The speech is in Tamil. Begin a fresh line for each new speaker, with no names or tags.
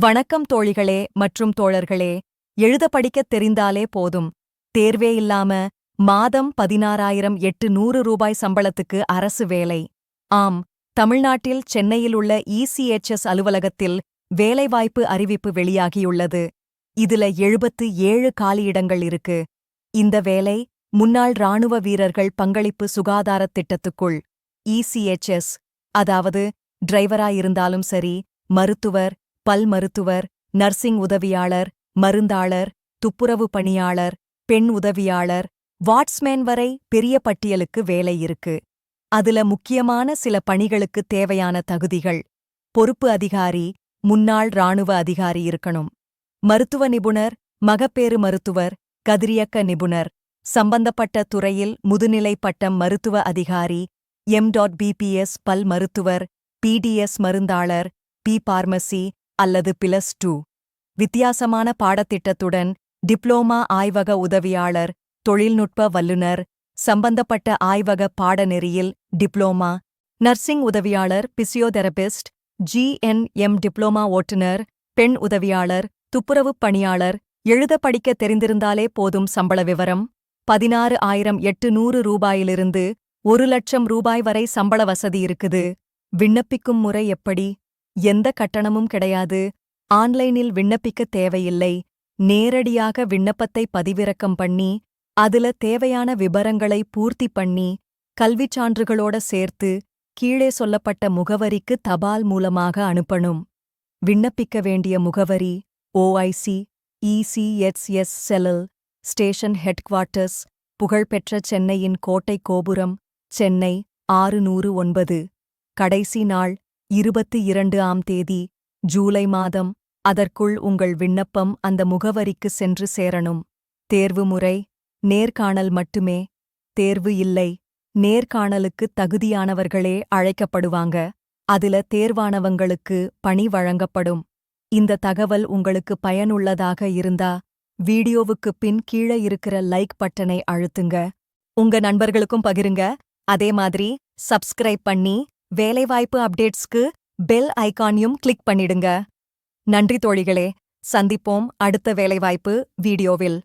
வணக்கம் தோழிகளே மற்றும் தோழர்களே எழுத படிக்கத் தெரிந்தாலே போதும். தேர்வே இல்லாம மாதம் பதினாறாயிரம் எட்டு நூறு ரூபாய் சம்பளத்துக்கு அரசு வேலை. ஆம் தமிழ்நாட்டில் சென்னையில் உள்ள இசிஎச்எஸ் அலுவலகத்தில் வேலைவாய்ப்பு அறிவிப்பு வெளியாகியுள்ளது. இதுல எழுபத்து ஏழு காலியிடங்கள் இருக்கு. இந்த வேலை முன்னாள் ராணுவ வீரர்கள் பங்களிப்பு சுகாதாரத் திட்டத்துக்குள். இசிஎச்எஸ் அதாவது டிரைவராயிருந்தாலும் சரி மருத்துவர் பல் மருத்துவர் நர்சிங் உதவியாளர் மருந்தாளர் துப்புரவு பணியாளர் பெண் உதவியாளர் வாட்ஸ்மேன் வரை பெரிய பட்டியலுக்கு வேலை இருக்கு. அதுல முக்கியமான சில பணிகளுக்கு தேவையான தகுதிகள். பொறுப்பு அதிகாரி முன்னாள் ராணுவ அதிகாரி இருக்கணும். மருத்துவ நிபுணர் மகப்பேறு மருத்துவர் கதிரியக்க நிபுணர். சம்பந்தப்பட்ட துறையில் முதுநிலை பட்டம் மருத்துவ அதிகாரி எம் டாட் பிபிஎஸ் பல் மருத்துவர் பிடிஎஸ் மருந்தாளர் பி பார்மசி அல்லது பிளஸ் டூ. வித்தியாசமான பாடத்திட்டத்துடன் டிப்ளோமா ஆய்வக உதவியாளர் தொழில்நுட்ப வல்லுநர் சம்பந்தப்பட்ட ஆய்வக பாடநெறியில் டிப்ளோமா நர்சிங் உதவியாளர் physiotherapist G N M diploma ஓட்டுநர் பெண் உதவியாளர் துப்புரவுப் பணியாளர் எழுத படிக்க தெரிந்திருந்தாலே போதும் சம்பள விவரம். பதினாறு ஆயிரம் எட்டு நூறு ரூபாயிலிருந்து ஒரு லட்சம் ரூபாய் வரை சம்பள வசதி இருக்குது. விண்ணப்பிக்கும் முறை எப்படி? எந்த கட்டணமும் கிடையாது. ஆன்லைனில் விண்ணப்பிக்க தேவையில்லை. நேரடியாக விண்ணப்பத்தை பதிவிறக்கம் பண்ணி அதுல தேவையான விபரங்களை பூர்த்தி பண்ணி கல்விச் சான்றுகளோட சேர்த்து கீழே சொல்லப்பட்ட முகவரிக்கு தபால் மூலமாக அனுப்பணும். விண்ணப்பிக்க வேண்டிய முகவரி O I C E C H S cell station headquarters புகழ்பெற்ற சென்னையின் கோட்டை கோபுரம் சென்னை ஆறு நூறு ஒன்பது. கடைசி நாள் இருபத்து இரண்டு ஆம் தேதி ஜூலை மாதம் அதற்குள் உங்கள் விண்ணப்பம் அந்த முகவரிக்கு சென்று சேரணும். தேர்வு முறை நேர்காணல் மட்டுமே. தேர்வு இல்லை. நேர்காணலுக்கு தகுதியானவர்களே அழைக்கப்படுவாங்க. அதுல தேர்வானவங்களுக்கு பணி வழங்கப்படும். இந்த தகவல் உங்களுக்கு பயனுள்ளதாக இருந்தா வீடியோவுக்கு பின் கீழே இருக்கிற லைக் பட்டனை அழுத்துங்க. உங்க நண்பர்களுக்கும் பகிருங்க. அதே மாதிரி சப்ஸ்கிரைப் பண்ணி வேலைவாய்ப்பு அப்டேட்ஸ்க்கு பெல் ஐகானையும் கிளிக் பண்ணிடுங்க. நன்றி தோழிகளே சந்திப்போம் அடுத்த வேலைவாய்ப்பு வீடியோவில்.